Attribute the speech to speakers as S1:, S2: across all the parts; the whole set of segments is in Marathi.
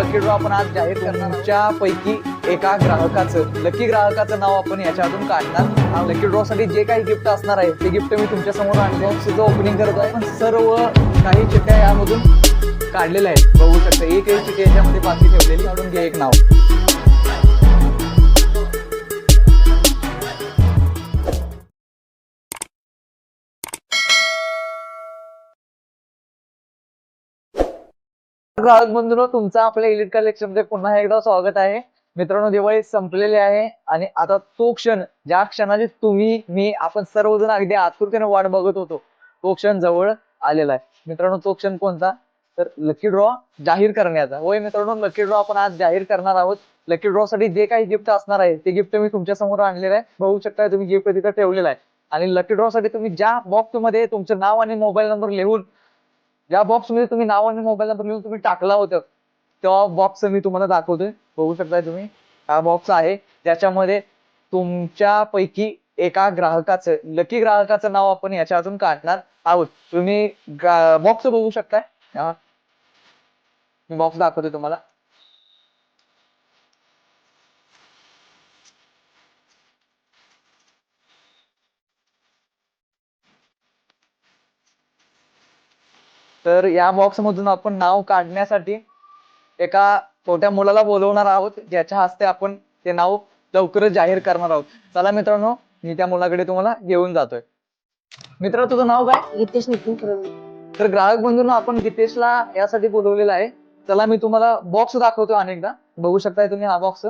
S1: लकी ड्रॉ आपण आज जाहीर करण्याच्या पैकी एका ग्राहकाचं लकी ग्राहकाचं नाव आपण याच्यातून काढणार. लकी ड्रॉ साठी जे काही गिफ्ट असणार आहे ते गिफ्ट मी तुमच्यासमोर आणले सुद्धा ओपनिंग करत आहे. पण सर्व काही चिठ्ठ्या यामधून काढलेल्या आहेत. बघू शकता एकही चिठ्ठी याच्यामध्ये बाकी ठेवलेली काढून घे एक नाव. ग्राहक बंधूंनो तुमचं आपल्या इलिट कलेक्शनमध्ये पुन्हा एकदा स्वागत आहे. मित्रांनो दिवाळी संपलेली आहे आणि आता तो क्षण ज्या क्षणाची तुम्ही मी आपण सर्वजण अगदी आतुरतेने वाट बघत होतो तो क्षण जवळ आलेला आहे. मित्रांनो तो क्षण कोणता? तर लकी ड्रॉ जाहीर करण्याचा. होय मित्रांनो लकी ड्रॉ आपण आज जाहीर करणार आहोत. लकी ड्रॉ साठी जे काही गिफ्ट असणार आहे ते गिफ्ट मी तुमच्यासमोर आणलेलं आहे. बघू शकता तुम्ही गिफ्ट तिथं ठेवलेलं आहे. आणि लकी ड्रॉ साठी तुम्ही ज्या बॉक्समध्ये तुमचं नाव आणि मोबाईल नंबर लिहून ज्या बॉक्समध्ये तुम्ही नाव आणि मोबाईल नंबर लिहून तुम्ही टाकला होतं त्या बॉक्स मी तुम्हाला दाखवतोय. बघू शकताय तुम्ही. हा बॉक्स आहे. त्याच्यामध्ये तुमच्या पैकी एका ग्राहकाचं लकी ग्राहकाचं नाव आपण याच्यातून काढणार आहोत. तुम्ही बॉक्स बघू शकताय. बॉक्स दाखवतोय तुम्हाला. तर या बॉक्स मधून आपण नाव काढण्यासाठी एका छोट्या मुलाला बोलवणार आहोत. ज्याच्या हस्ते आपण ते नाव लवकरच जाहीर करणार आहोत. चला मित्रांनो मी त्या मुलाकडे तुम्हाला घेऊन जातोय. मित्र तुझं नाव काय?
S2: नितेश नितीन
S1: तर ग्राहक बंधूंनो आपण गितेशला यासाठी बोलवलेलं आहे. चला मी तुम्हाला बॉक्स दाखवतो अनेकदा. बघू शकताय तुम्ही हा बॉक्स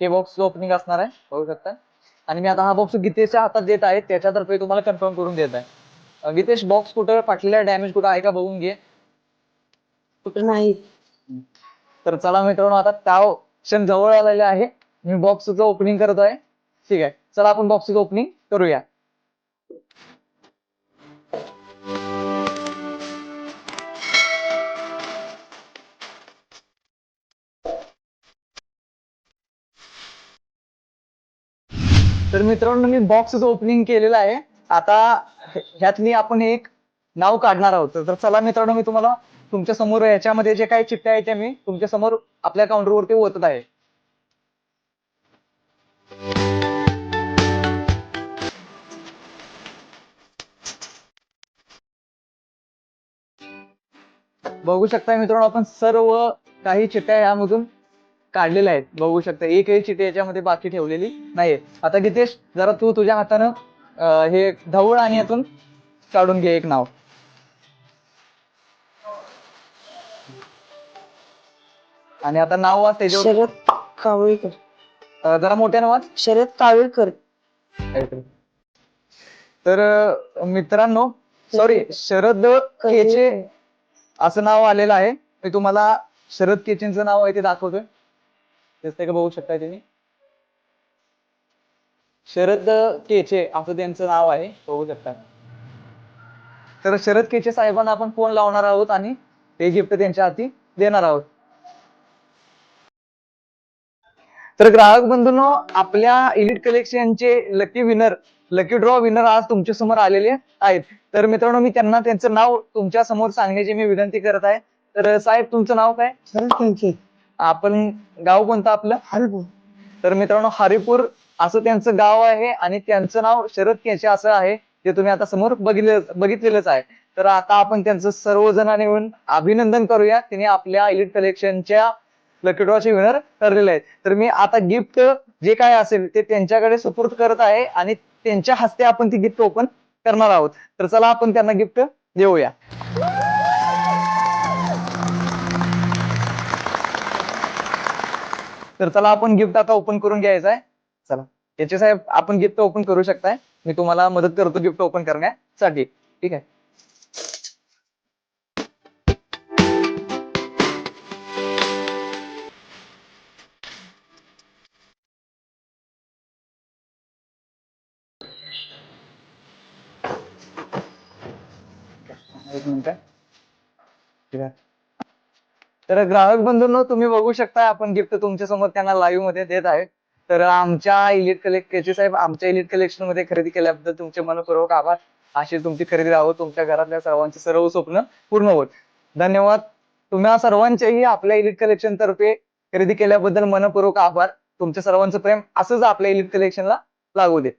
S1: हे बॉक्स ओपनिंग असणार आहे बघू शकता आणि मी आता हा बॉक्स गितेशच्या हातात देत आहे. त्याच्यातर्फे तुम्हाला कन्फर्म करून देत आहे. गितेश बॉक्स कुठं फाटलेला डॅमेज कुठं आहे का बघून घे.
S2: कुठं नाही.
S1: तर चला मित्रांनो आता त्या क्षण जवळ आलेले आहे. मी बॉक्सचं ओपनिंग करत आहे. ठीक आहे. चला आपण बॉक्सचं ओपनिंग करूया. तर मित्रांनो मी बॉक्सचं ओपनिंग केलेलं आहे. आता ह्यातनी आपण एक नाव काढणार आहोत. तर चला मित्रांनो मी तुम्हाला तुमच्यासमोर याच्यामध्ये जे काही चिठ्ठ्या आहेत त्या मी तुमच्यासमोर आपल्या काउंटरवरती ओतत आहे. बघू शकता मित्रांनो आपण सर्व काही चिठ्ठ्या यामधून काढलेल्या आहेत. बघू शकता एकही चिठ्ठी याच्यामध्ये बाकी ठेवलेली नाहीये. आता गितेश जरा तू तुझ्या हातानं अं, हे ढवळ आणि यातून काढून घे एक नाव. आणि आता नाव वाच त्याच्यावर.
S2: शरद कावळीकर.
S1: अं, जरा मोठ्यानं वाच.
S2: शरद कावळीकर.
S1: तर अं, मित्रांनो सॉरी शरद केचे असं नाव आलेलं आहे. मी तुम्हाला शरद केचेंचं नाव आहे ते दाखवतोय. दिसतंय का बघू शकताय तुम्ही. शरद केचे असं त्यांचं नाव आहे बघू शकता. तर शरद केचे साहेबांना आपण फोन लावणार आहोत आणि ते गिफ्ट त्यांच्या हाती देणार आहोत. तर ग्राहक बंधूंनो आपल्या elite कलेक्शनचे lucky winner lucky draw winner आज तुमच्यासमोर आलेले आहेत. तर मित्रांनो मी त्यांना त्यांचं नाव तुमच्यासमोर सांगण्याची मी विनंती करत आहे. तर साहेब तुमचं नाव काय? आपण गाव कोणतं आपलं?
S2: हरबू
S1: तर मित्रांनो हरिपूर असं त्यांचं गाव आहे आणि त्यांचं नाव शरद केचे असं आहे जे तुम्ही आता समोर बघितले बघितलेलंच आहे. तर आता आपण त्यांचं सर्वजणांनी मिळून अभिनंदन करूया. तिने आपल्या इलिट कलेक्शनच्या लकी ड्रॉचे विनर ठरलेले आहेत. तर मी आता गिफ्ट जे काय असेल ते त्यांच्याकडे सुपूर्द करत आहे आणि त्यांच्या हस्ते आपण ती गिफ्ट ओपन करणार आहोत. तर चला आपण त्यांना गिफ्ट देऊया. तर चला आपण गिफ्ट आता ओपन करून घ्यायचं आहे. चला. याचे साहेब आपण गिफ्ट ओपन करू शकताय. मी तुम्हाला मदत करतो गिफ्ट ओपन करण्यासाठी. ठीक आहे? एक मिनिट. ठीक आहे. तर ग्राहक बंधूंनो तुम्ही बघू शकता आपण गिफ्ट तुमच्यासमोर त्यांना लाईव्हमध्ये देत आहे. तर आमच्या इलिट कलेक्ट केचे साहेब आमच्या इलिट कलेक्शनमध्ये खरेदी केल्याबद्दल तुमचे मनपूर्वक आभार. अशी तुमची खरेदी राहो तुमच्या घरातल्या सर्वांचे सर्व स्वप्न पूर्ण होत. धन्यवाद. तुम्हा सर्वांचेही आपल्या इलिट कलेक्शन तर्फे खरेदी केल्याबद्दल मनपूर्वक आभार. तुमच्या सर्वांचं प्रेम असंच आपल्या इलिट कलेक्शनला लागू दे.